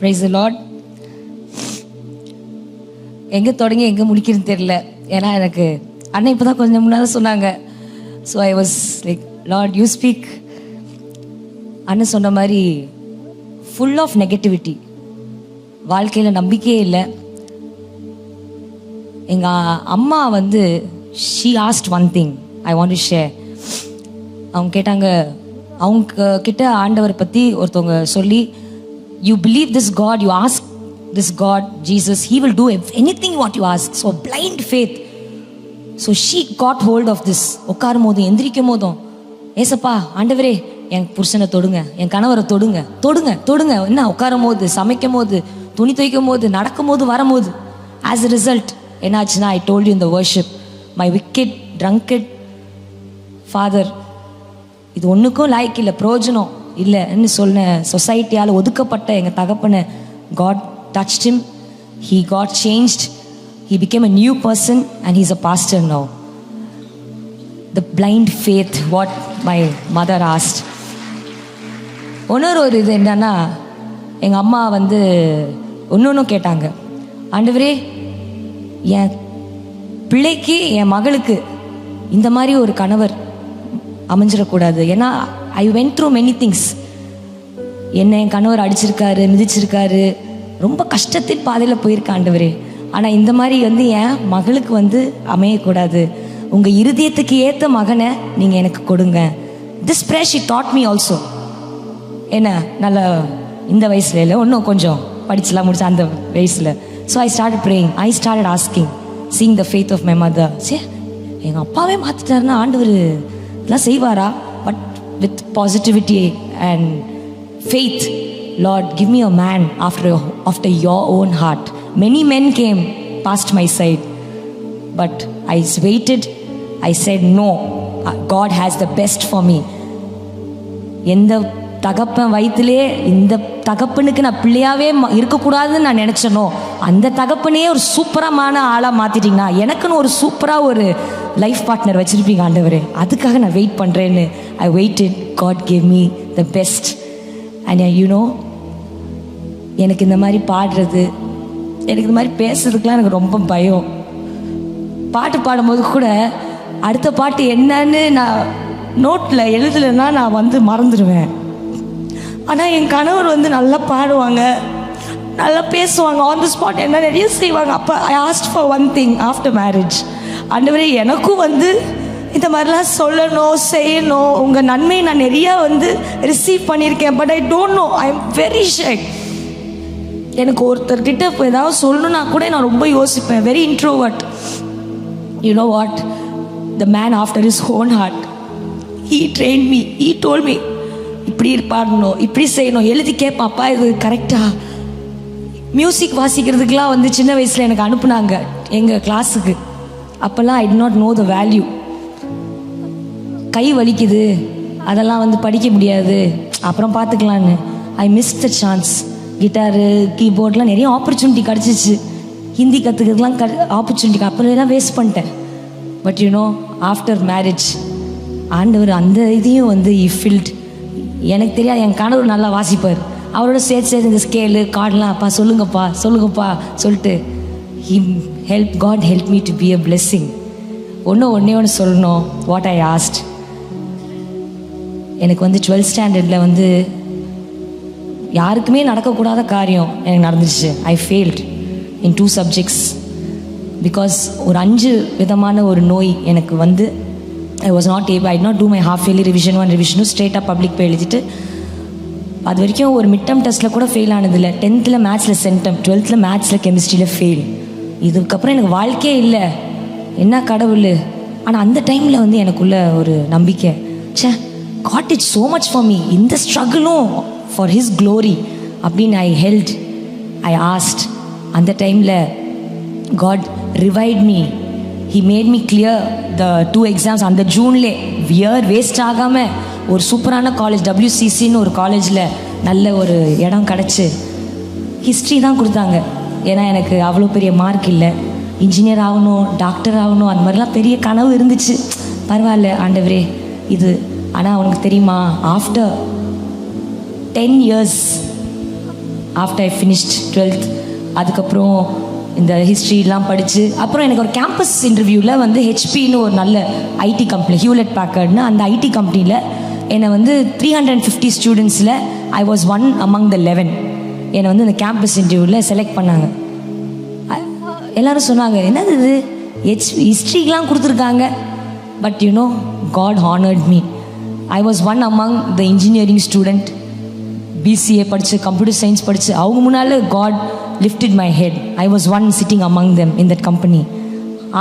Price Lord எங்கே தொடங்கி எங்கே முடிக்கிறதுன்னு தெரியல. ஏன்னா எனக்கு அண்ணன் இப்போ தான் கொஞ்சம் முன்னால் சொன்னாங்க. So I was like lord you speak அண்ணன் சொன்ன மாதிரி ஃபுல் ஆஃப் நெகட்டிவிட்டி வாழ்க்கையில் நம்பிக்கையே இல்லை. எங்கள் அம்மா வந்து she asked one thing I want to share அவங்க கேட்டாங்க அவங்க கிட்ட ஆண்டவரை பற்றி ஒருத்தவங்க சொல்லி you believe this God you ask this God Jesus he will do anything what you ask so blind faith so she got hold of this உட்காரும் போதும் எந்திரிக்கும் போதும் ஏசப்பா ஆண்டவரே என் புருஷனை தொடுங்க என் கணவரை தொடுங்க தொடுங்க தொடுங்க. என்ன உட்காரும் போது சமைக்கும் போது துணி துவைக்கும் போது நடக்கும் போது வரும்போது. ஆஸ் எ ரிசல்ட் என்னாச்சுன்னா ஐ டோல்ட் யூ இந்த worship my wicked drunkard father இது ஒன்றுக்கும் லாய்க்கு இல்லை பிரயோஜனம் இல்லைன்னு சொன்ன சொசைட்டியால் ஒதுக்கப்பட்ட எங்கள் தகப்பனை God touch him he got changed he became a new person and he's a pastor no the blind faith what my mother asked இன்னொரு ஒரு இது என்னன்னா எங்கள் அம்மா வந்து ஒன்று கேட்டாங்க. ஆண்டவரே என் பிள்ளைக்கு என் மகளுக்கு இந்த மாதிரி ஒரு கணவர் அமைஞ்சிடக்கூடாது. ஏன்னா I went through many things என்ன என் கணவர் அடிச்சிருக்காரு மிதிச்சிருக்காரு. ரொம்ப கஷ்டத்தின் பாதையில் போயிருக்க ஆண்டவரே. ஆனால் இந்த மாதிரி வந்து என் மகளுக்கு வந்து அமையக்கூடாது. உங்கள் இருதயத்துக்கு ஏற்ற மகனை நீங்கள் எனக்கு கொடுங்க. This praise she thought me also என்ன நல்ல இந்த வயசுல இல்லை இன்னும் கொஞ்சம் படிச்சுலாம் முடிச்ச அந்த வயசில். So I start praying I start asking seeing the faith of my mother say எங்கள் அப்பாவே மாற்றிட்டாருன்னா ஆண்டவர் இதெல்லாம் செய்வாரா? but with positivity and faith Lord give me a man after after your own heart many men came past my side but I waited I said no God has the best for me எந்த தகப்பன் வயிற்றுலே இந்த தகப்பனுக்கு நான் பிள்ளையாகவே ம- இருக்கக்கூடாதுன்னு நான் நினச்சனோ அந்த தகப்பனையே ஒரு சூப்பரமான ஆளாக மாற்றிட்டிங்கன்னா எனக்குன்னு ஒரு சூப்பராக ஒரு லைஃப் பார்ட்னர் வச்சுருப்பீங்க ஆண்டவர். அதுக்காக நான் வெயிட் பண்ணுறேன்னு I waited God give me the best and you know எனக்கு இந்த மாதிரி பாடுறது எனக்கு இந்த மாதிரி பேசுறதுக்கெலாம் எனக்கு ரொம்ப பயம். பாட்டு பாடும்போது கூட அடுத்த பாட்டு என்னன்னு நான் நோட்டில் எழுதலைன்னா நான் வந்து மறந்துடுவேன். ஆனால் என் கணவர் வந்து நல்லா பாடுவாங்க. நல்லா பேசுவாங்க. ஆன் தி ஸ்பாட் என்ன நிறைய செய்வாங்க. அப்போ I asked for one thing after marriage ஆண்டவரே எனக்கும் வந்து இந்த மாதிரிலாம் சொல்லணும் செய்யணும். உங்கள் நன்மையை நான் நிறையா வந்து ரிசீவ் பண்ணியிருக்கேன். But I don't know I am very shy எனக்கு ஒருத்தர்கிட்ட இப்போ ஏதாவது சொல்லணும்னா கூட நான் ரொம்ப யோசிப்பேன். Very introvert you know what the man after is own heart he train me he told me இப்படி பாடணும் இப்படி செய்யணும் எழுதி கேட்பாப்பா இது கரெக்டா மியூசிக் வாசிக்கிறதுக்கெலாம் வந்து சின்ன வயசில் எனக்கு அனுப்புனாங்க எங்கள் கிளாஸுக்கு அப்போல்லாம் I not know the value கை வலிக்குது அதெல்லாம் வந்து படிக்க முடியாது. அப்புறம் பார்த்துக்கலான்னு ஐ மிஸ் த சான்ஸ் கிட்டாரு கீபோர்ட்லாம் நிறைய ஆப்பர்ச்சுனிட்டி கிடச்சிச்சு. ஹிந்தி கற்றுக்கிறதுலாம் க ஆப்பர்ச்சுனிட்டி அப்புறம் வேஸ்ட் பண்ணிட்டேன். பட் யூனோ ஆஃப்டர் மேரேஜ் ஆண்டவர் அந்த இதையும் வந்து இ ஃபில்ட் எனக்கு தெரியாது என் கணவர் நல்லா வாசிப்பார். அவரோட சேர்த்து சேர்த்து இந்த ஸ்கேலு கார்டெலாம் அப்பா சொல்லுங்கப்பா சொல்லுங்கப்பா சொல்லிட்டு he help God help me to be a blessing ஒன்று ஒன்றே ஒன்று சொல்லணும் வாட் ஐ ஆஸ்ட் எனக்கு வந்து டுவெல்த் ஸ்டாண்டர்டில் வந்து யாருக்குமே நடக்கக்கூடாத காரியம் எனக்கு நடந்துச்சு I failed in two subjects because ஒரு அஞ்சு விதமான ஒரு நோய் எனக்கு வந்து I was not able I not do my half yearly revision one ரிவிஷனும் ஸ்ட்ரெயிட்டாக பப்ளிக் போய் எழுதிட்டு அது வரைக்கும் ஒரு மிட் டேர்ம் டெஸ்ட்டில் கூட ஃபெயில் ஆனதில்லை. டென்த்தில் மேத்ஸில் சென்டம் டுவெல்த்தில் மேத்ஸில் கெமிஸ்ட்ரியில் ஃபெயில் இதுக்கப்புறம் எனக்கு வாழ்க்கையே இல்லை. என்ன கடவுள்? ஆனால் அந்த டைமில் வந்து எனக்குள்ள ஒரு நம்பிக்கை. ச்சே got it so much for me இந்த ஸ்ட்ரகிளும் ஃபார் ஹிஸ் க்ளோரி அப்படின்னு ஐ ஹெல்ட் ஐ ஆஸ்ட் அந்த டைமில் God revived me he made me clear the two exams அந்த ஜூன்லே வியர் வேஸ்ட் ஆகாமல் ஒரு சூப்பரான காலேஜ் டபிள்யூசிசின்னு ஒரு காலேஜில் நல்ல ஒரு இடம் கிடச்சி. ஹிஸ்ட்ரி தான் கொடுத்தாங்க. ஏன்னா எனக்கு அவ்வளோ பெரிய மார்க் இல்லை. இன்ஜினியர் ஆகணும் டாக்டர் ஆகணும் அந்த மாதிரிலாம் பெரிய கனவு இருந்துச்சு. பரவாயில்ல ஆண்டவரே. இது ஆனால் அவனுக்கு தெரியுமா? After ten years after I finished twelfth அதுக்கப்புறம் இந்த ஹிஸ்ட்ரிலாம் படித்து அப்புறம் எனக்கு ஒரு கேம்பஸ் இன்டர்வியூவில் வந்து ஹெச்பின்னு ஒரு நல்ல ஐடி கம்பெனி ஹியூலெட் பேக்கர்ட்னு அந்த ஐடி கம்பெனியில் என்னை வந்து three hundred fifty ஸ்டூடெண்ட்ஸில் I was one among the eleven என்னை வந்து இந்த கேம்பஸ் இன்டர்வியூவில் செலக்ட் பண்ணாங்க. எல்லோரும் எல்லாரும் சொன்னாங்க என்னது இது? ஹெச் ஹிஸ்ட்ரிக்கெலாம் கொடுத்துருக்காங்க. But you know God honoured me I was one among the engineering student BCA படித்து கம்ப்யூட்டர் சயின்ஸ் படித்து அவங்க முன்னால் God lifted my head I was one sitting among them in that company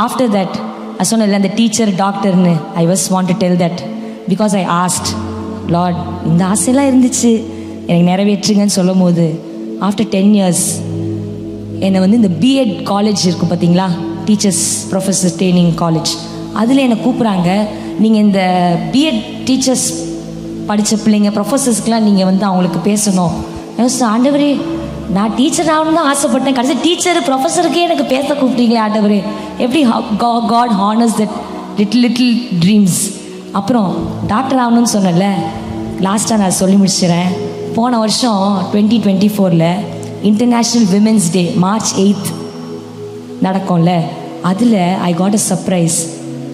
after that அது சொன்னேன்ல அந்த teacher டாக்டர்னு I was want to tell that because I asked lord இந்த ஆசையெல்லாம் இருந்துச்சு. எனக்கு நிறைவேற்றுங்கன்னு சொல்லும் போது ஆஃப்டர் டென் இயர்ஸ் என்னை வந்து இந்த பிஎட் காலேஜ் இருக்கும் பார்த்தீங்களா? டீச்சர்ஸ் ப்ரொஃபஸர் ட்ரைனிங் காலேஜ் அதில் என்னை கூப்பிட்றாங்க நீங்கள் இந்த பிஎட் டீச்சர்ஸ் படித்த பிள்ளைங்க ப்ரொஃபஸர்ஸ்க்கெலாம் நீங்கள் வந்து அவங்களுக்கு பேசணும். யோசிச்சு, ஆண்டவரே நான் டீச்சர் ஆகணும்னு தான் ஆசைப்பட்டேன். கடைசி டீச்சர் ப்ரொஃபஸருக்கே எனக்கு பேச கூப்பிட்டீங்களே ஆண்டவரே. எப்படி God honours that little little dreams அப்புறம் டாக்டர் ஆகணும்னு சொன்னேன்ல லாஸ்ட்டாக நான் சொல்லி முடிச்சிடுறேன். போன வருஷம் டுவெண்ட்டி டுவெண்ட்டி ஃபோரில் international women's day March eighth நடக்கும்ல அதில் I got a surprise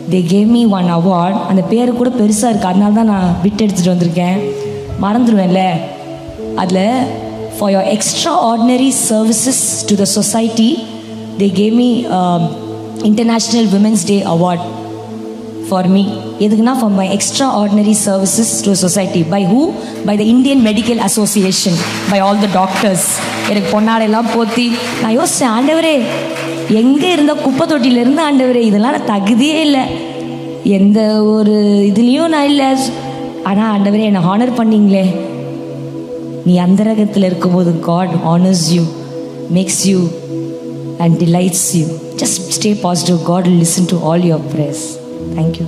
they gave me one award அந்த பேர் கூட பெருசாக இருக்குது அதனால தான் நான் விட்டு எடுத்துகிட்டு வந்திருக்கேன். மறந்துடுவேன்ல அதில் for your extraordinary services to the society they gave me international women's day award for me எதுக்குன்னா for my extraordinary services to society by who by the Indian medical association by all the doctors எனக்கு பொன்னாடையெல்லாம் போத்தி. நான் யோசித்தேன் ஆண்டவரே எங்கே இருந்த குப்பை தொட்டியிலேருந்து ஆண்டவரே இதெல்லாம் நான் தகுதியே இல்லை. எந்த ஒரு இதுலேயும் நான் இல்லை. ஆனால் ஆண்டவரே என்னை ஹானர் பண்ணீங்களே. நீ அந்தரகத்தில் இருக்கும்போது God honours you makes you and delights you just stay positive God listen to all your praise thank you